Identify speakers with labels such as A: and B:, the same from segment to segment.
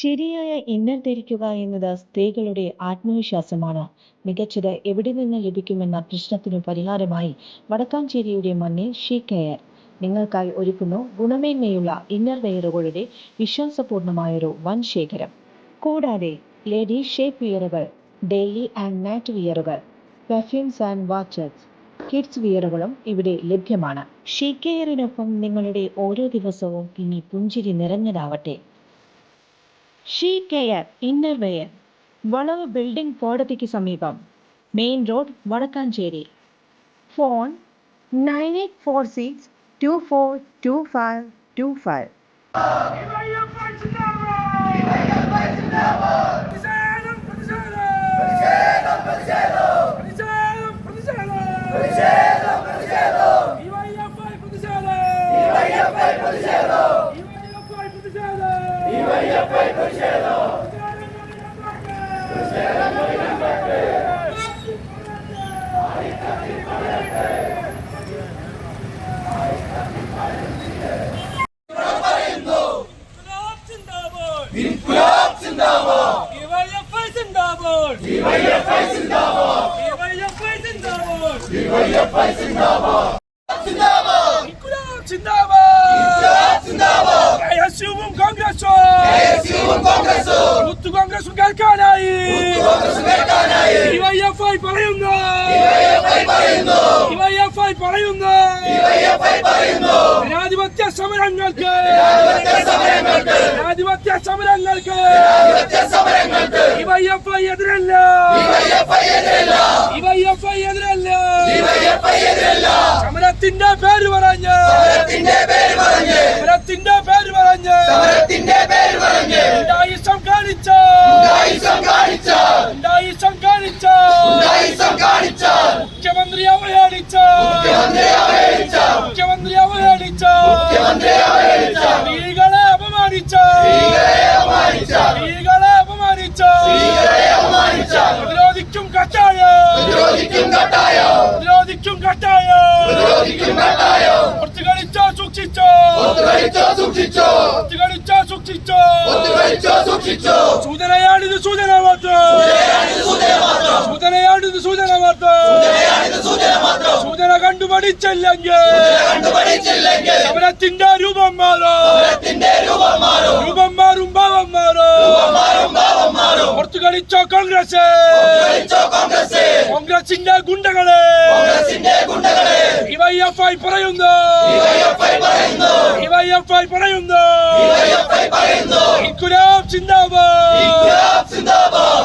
A: ശരിയായ ഇന്നർ ധരിക്കുക എന്നത് സ്ത്രീകളുടെ ആത്മവിശ്വാസമാണ്. മികച്ചത് എവിടെ നിന്ന് ലഭിക്കുമെന്ന പ്രശ്നത്തിനു പരിഹാരമായി വടക്കാഞ്ചേരിയുടെ മണ്ണിൽ ഷീ കെയർ നിങ്ങൾക്കായി ഒരുക്കുന്നു ഗുണമേന്മയുള്ള ഇന്നർ വെയറുകളുടെ വിശ്വാസപൂർണമായൊരു വൻ ശേഖരം. കൂടാതെ ലേഡി ഷേപ്പ് വിയറുകൾ ഡെയിലി ആൻഡ് നൈറ്റ് വിയറുകൾ പെർഫ്യൂംസ് ആൻഡ് വാച്ചസ് കിഡ്സ് വിയറുകളും ഇവിടെ ലഭ്യമാണ്. ഷീ കെയറിനൊപ്പം നിങ്ങളുടെ ഓരോ ദിവസവും ഇനി പുഞ്ചിരി നിറഞ്ഞതാവട്ടെ. ഷീ കെയർ ഇന്നർ വെയർ വളവ് ബിൽഡിംഗ് കോടതിക്ക് സമീപം. Main road Vadakkanchery. Phone nine eight four six two four two five two five
B: പ്രതിഷേധം പ്രതിഷേധം പ്രതിഷേധം പ്രതിഷേധം ഡിവൈഎഫ്ഐ പ്രതിഷേധം ഡിവൈഎഫ്ഐ പ്രതിഷേധം ഇൻക്ലാബ് സിന്ദാബാദ് ഡിവൈഎഫ്ഐ കെഎസ്യുവും കോൺഗ്രസും കേൾക്കാനായി പറയുന്നു പറയുന്നു. ജനാധിപത്യ സമരങ്ങൾക്ക്. ജനാധിപത്യ സമരങ്ങൾക്ക്. ഡിവൈഎഫ്ഐ എതിരല്ല. ഡിവൈഎഫ്ഐ എതിരല്ല. സമരത്തിന്റെ പേര് പറഞ്ഞ്. സമരത്തിന്റെ പേര് പറഞ്ഞ്. ഉണ്ടായിസം കാണിച്ച. ഉണ്ടായിസം കാണിച്ച മുഖ്യമന്ത്രി അവഹേളിച്ച മുഖ്യമന്ത്രി അവഹേളിച്ച സ്ത്രീകളെ അപമാനിച്ച സ്ത്രീകളെ അപമാനിച്ച പ്രതിരോധിക്കും കട്ടായം? പ്രതിരോധിക്കും കട്ടായം? കുറച്ച് കളിച്ചോ സൂക്ഷിച്ചോ? കുറച്ച് കളിച്ചോ സൂക്ഷിച്ചോ? സൂചനയാണിത് സൂചന മാത്രം സൂചനയാണിത് സൂചന മാത്രം സൂചന കണ്ടു പഠിച്ചില്ലെങ്കിൽ സമരത്തിന്റെ രൂപം മാറും. രൂപം മാറും ഭാവം മാറും. പുറത്തു കളിച്ചോ കോൺഗ്രസ്. കോൺഗ്രസിന്റെ ഗുണ്ടകളെ. ഡിവൈഎഫ്ഐ പറയുന്നു. ഡിവൈഎഫ്ഐ പറയുന്നു. ഇൻകുലാബ് സിന്ദാബാദ്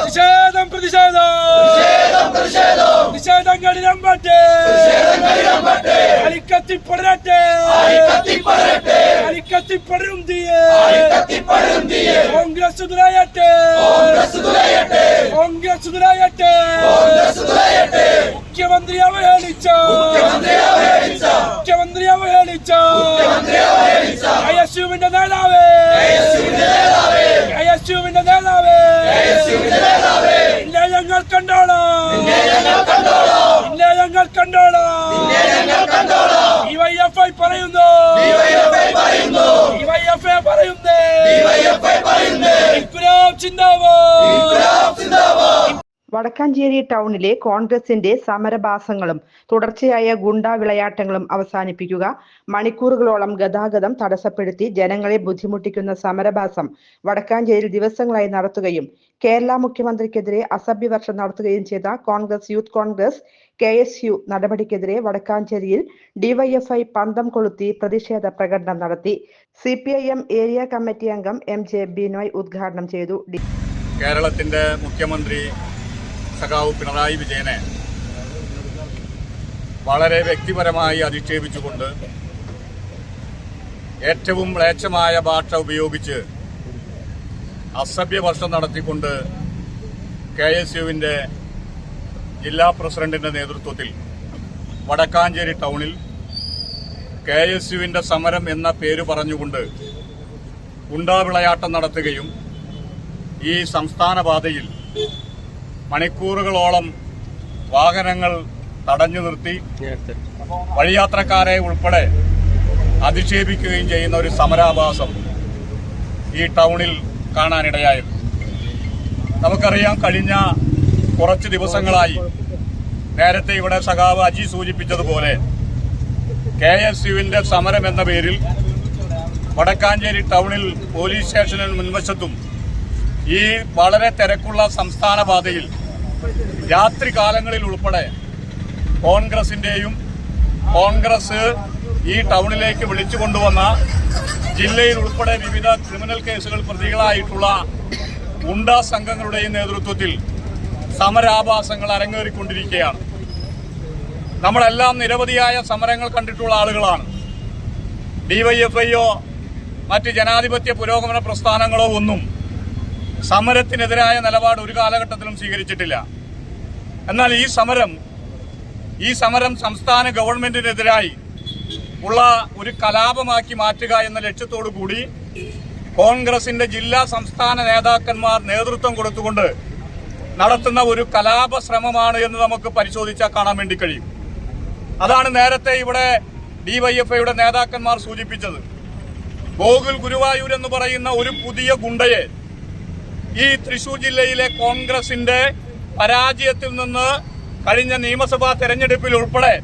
B: പ്രതിഷേധം പ്രതിഷേധം. പ്രതിഷേധങ്ങളിലമ്പട്ടെ അലിക്കത്തിപ്പടരട്ടെ അലിക്കത്തിപ്പടരും തീയെ കോൺഗ്രസ് തുലയട്ടെ കോൺഗ്രസ് തുലയട്ടെ മുഖ്യമന്ത്രി അവഹേളിച്ച. മുഖ്യമന്ത്രി അവഹേളിച്ച. ഐഎസ്യുവിന്റെ നേതാവേ. ഐഎസ്യുവിന്റെ നേതാവേ. ഇല്ലേ ഞങ്ങൾ കണ്ടോളാം. ഇല്ലേ ഞങ്ങൾ കണ്ടോളാം. ഡിവൈഎഫ്ഐ പറയുന്നു. ഡിവൈഎഫ്ഐ പറയുന്നേ. ഇൻകുലാബ് സിന്ദാബാദ്
C: വടക്കാഞ്ചേരി ടൗണിലെ കോൺഗ്രസിന്റെ സമരഭാസങ്ങളും തുടർച്ചയായ ഗുണ്ടാ വിളയാട്ടങ്ങളും അവസാനിപ്പിക്കുക. മണിക്കൂറുകളോളം ഗതാഗതം തടസ്സപ്പെടുത്തി ജനങ്ങളെ ബുദ്ധിമുട്ടിക്കുന്ന സമരഭാസം വടക്കാഞ്ചേരിയിൽ ദിവസങ്ങളായി നടത്തുകയും കേരള മുഖ്യമന്ത്രിക്കെതിരെ അസഭ്യവർഷം നടത്തുകയും ചെയ്ത Congress youth Congress K S U നടപടിക്കെതിരെ വടക്കാഞ്ചേരിയിൽ ഡിവൈഎഫ്ഐ പന്തം കൊളുത്തി പ്രതിഷേധ പ്രകടനം നടത്തി. C P I M area committee അംഗം എം ജെ ബിനോയ് ഉദ്ഘാടനം ചെയ്തു.
D: കേരളത്തിന്റെ മുഖ്യമന്ത്രി സഖാവ് പിണറായി വിജയനെ വളരെ വ്യക്തിപരമായി അധിക്ഷേപിച്ചുകൊണ്ട് ഏറ്റവും മ്ലേച്ഛമായ ഭാഷ ഉപയോഗിച്ച് അസഭ്യവർഷം നടത്തിക്കൊണ്ട് കെ എസ് യുവിന്റെ ജില്ലാ പ്രസിഡന്റിന്റെ നേതൃത്വത്തിൽ വടക്കാഞ്ചേരി ടൗണിൽ കെ എസ് യുവിന്റെ സമരം എന്ന പേര് പറഞ്ഞുകൊണ്ട് ഗുണ്ടാവിളയാട്ടം നടത്തുകയും ഈ സംസ്ഥാന പാതയിൽ മണിക്കൂറുകളോളം വാഹനങ്ങൾ തടഞ്ഞു നിർത്തി വഴിയാത്രക്കാരെ ഉൾപ്പെടെ അധിക്ഷേപിക്കുകയും ചെയ്യുന്ന ഒരു സമരാഭാസം ഈ ടൗണിൽ കാണാനിടയായത് നമുക്കറിയാം കഴിഞ്ഞ കുറച്ച് ദിവസങ്ങളായി നേരത്തെ ഇവിടെ സഖാവ് അജി സൂചിപ്പിച്ചതുപോലെ കെ എസ് സമരം എന്ന പേരിൽ വടക്കാഞ്ചേരി ടൗണിൽ പോലീസ് സ്റ്റേഷനിൽ മുൻവശത്തും ഈ വളരെ തിരക്കുള്ള സംസ്ഥാന പാതയിൽ രാത്രി കാലങ്ങളിൽ ഉൾപ്പെടെ കോൺഗ്രസിന്റെയും കോൺഗ്രസ് ഈ ടൗണിലേക്ക് വിളിച്ചു കൊണ്ടുവന്ന ജില്ലയിൽ ഉൾപ്പെടെ വിവിധ ക്രിമിനൽ കേസുകൾ പ്രതികളായിട്ടുള്ള ഗുണ്ടാ സംഘങ്ങളുടെയും നേതൃത്വത്തിൽ സമരാഭാസങ്ങൾ അരങ്ങേറിക്കൊണ്ടിരിക്കുകയാണ്. നമ്മളെല്ലാം നിരവധിയായ സമരങ്ങൾ കണ്ടിട്ടുള്ള ആളുകളാണ്. ഡിവൈഎഫ്ഐയോ മറ്റ് ജനാധിപത്യ പുരോഗമന പ്രസ്ഥാനങ്ങളോ ഒന്നും സമരത്തിനെതിരായ നിലപാട് ഒരു കാലഘട്ടത്തിലും സ്വീകരിച്ചിട്ടില്ല. എന്നാൽ ഈ സമരം ഈ സമരം സംസ്ഥാന ഗവൺമെന്റിനെതിരായി ഉള്ള ഒരു കലാപമാക്കി മാറ്റുക എന്ന ലക്ഷ്യത്തോടു കൂടി കോൺഗ്രസിന്റെ ജില്ലാ സംസ്ഥാന നേതാക്കന്മാർ നേതൃത്വം കൊടുത്തുകൊണ്ട് നടത്തുന്ന ഒരു കലാപ ശ്രമമാണ് എന്ന് നമുക്ക് പരിശോധിച്ചാൽ കാണാൻ വേണ്ടി കഴിയും. അതാണ് നേരത്തെ ഇവിടെ ഡിവൈഎഫ്ഐയുടെ നേതാക്കന്മാർ സൂചിപ്പിച്ചത്. ഗോകുൽ ഗുരുവായൂർ എന്ന് പറയുന്ന ഒരു പുതിയ ഗുണ്ടയെ ഈ തൃശൂർ ജില്ലയിലെ കോൺഗ്രസിന്റെ പരാജയത്തിൽ നിന്ന് കഴിഞ്ഞ നിയമസഭാ തെരഞ്ഞെടുപ്പിൽ ഉൾപ്പെടെ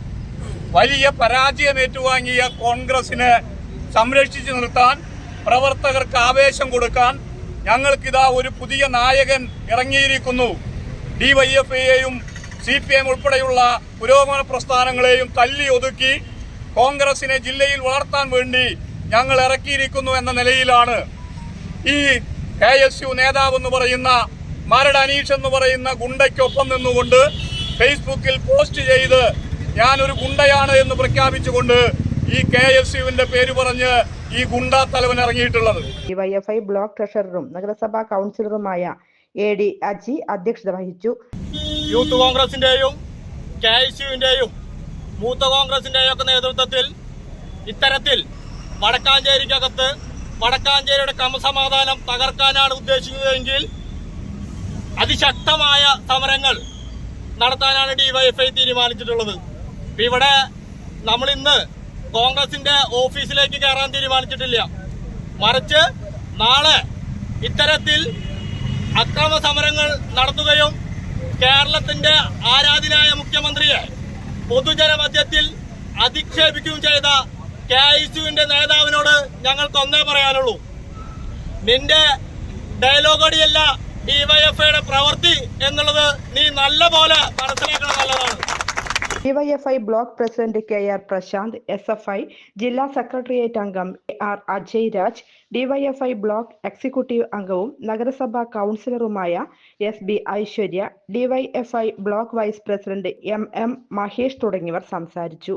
D: വലിയ പരാജയം ഏറ്റുവാങ്ങിയ കോൺഗ്രസിനെ സംരക്ഷിച്ചു നിർത്താൻ പ്രവർത്തകർക്ക് ആവേശം കൊടുക്കാൻ ഞങ്ങൾക്കിതാ ഒരു പുതിയ നായകൻ ഇറങ്ങിയിരിക്കുന്നു. ഡിവൈഎഫ്ഐയെയും സി പി എം ഉൾപ്പെടെയുള്ള പുരോഗമന പ്രസ്ഥാനങ്ങളെയും തല്ലി ഒതുക്കി കോൺഗ്രസിനെ ജില്ലയിൽ വളർത്താൻ വേണ്ടി ഞങ്ങൾ ഇറക്കിയിരിക്കുന്നു എന്ന നിലയിലാണ് ഈ കെ എസ് യു നേതാവ് എന്ന് പറയുന്ന മരട് അനീഷ് എന്ന് പറയുന്ന ഗുണ്ടയ്ക്കൊപ്പം നിന്നുകൊണ്ട് ഫേസ്ബുക്കിൽ പോസ്റ്റ് ചെയ്ത് ഞാനൊരു ഗുണ്ടയാണ് എന്ന് പ്രഖ്യാപിച്ചുകൊണ്ട് ഈ കെ എസ് യുവിന്റെ പേര് പറഞ്ഞ് ഈ ഗുണ്ടാ തലവൻ ഇറങ്ങിയിട്ടുള്ളത്.
C: ഡിവൈഎഫ്ഐ ബ്ലോക്ക് ട്രഷററും നഗരസഭാ കൗൺസിലറുമായ എ ഡി അജി അധ്യക്ഷത വഹിച്ചു.
E: യൂത്ത് കോൺഗ്രസിന്റെയും കെ എസ് യുവിന്റെയും മൂത്ത കോൺഗ്രസിന്റെയും ഒക്കെ നേതൃത്വത്തിൽ ഇത്തരത്തിൽ വടക്കാഞ്ചേരിക്കകത്ത് വടക്കാഞ്ചേരിയുടെ ക്രമസമാധാനം തകർക്കാനാണ് ഉദ്ദേശിക്കുന്നതെങ്കിൽ അതിശക്തമായ സമരങ്ങൾ നടത്താനാണ് ഡിവൈഎഫ്ഐ തീരുമാനിച്ചിട്ടുള്ളത്. ഇവിടെ നമ്മൾ ഇന്ന് കോൺഗ്രസിന്റെ ഓഫീസിലേക്ക് കയറാൻ തീരുമാനിച്ചിട്ടില്ല. മറിച്ച് നാളെ ഇത്തരത്തിൽ അക്രമ സമരങ്ങൾ നടത്തുകയും കേരളത്തിന്റെ ആരാധനായ മുഖ്യമന്ത്രിയെ പൊതുജനമധ്യത്തിൽ അധിക്ഷേപിക്കുകയും ചെയ്ത കെ ഐ യുവിന്റെ നേതാവിനോട് ഞങ്ങൾക്ക് ഒന്നേ പറയാനുള്ളൂ. നിന്റെ ഡയലോഗടിയല്ല ഡിവൈഎഫ്ഐയുടെ പ്രവൃത്തി എന്നുള്ളത് നീ നല്ല പോലെ മനസ്സിലാക്കണം നല്ലതാണ്.
C: DYFI block president K R Prashanth S F I ജില്ലാ സെക്രട്ടേറിയറ്റ് അംഗം A R Ajay Raj DYFI block executive അംഗവും നഗരസഭാ കൗൺസിലറുമായ S B Aishwarya DYFI block vice president M M Mahesh തുടങ്ങിയവർ സംസാരിച്ചു.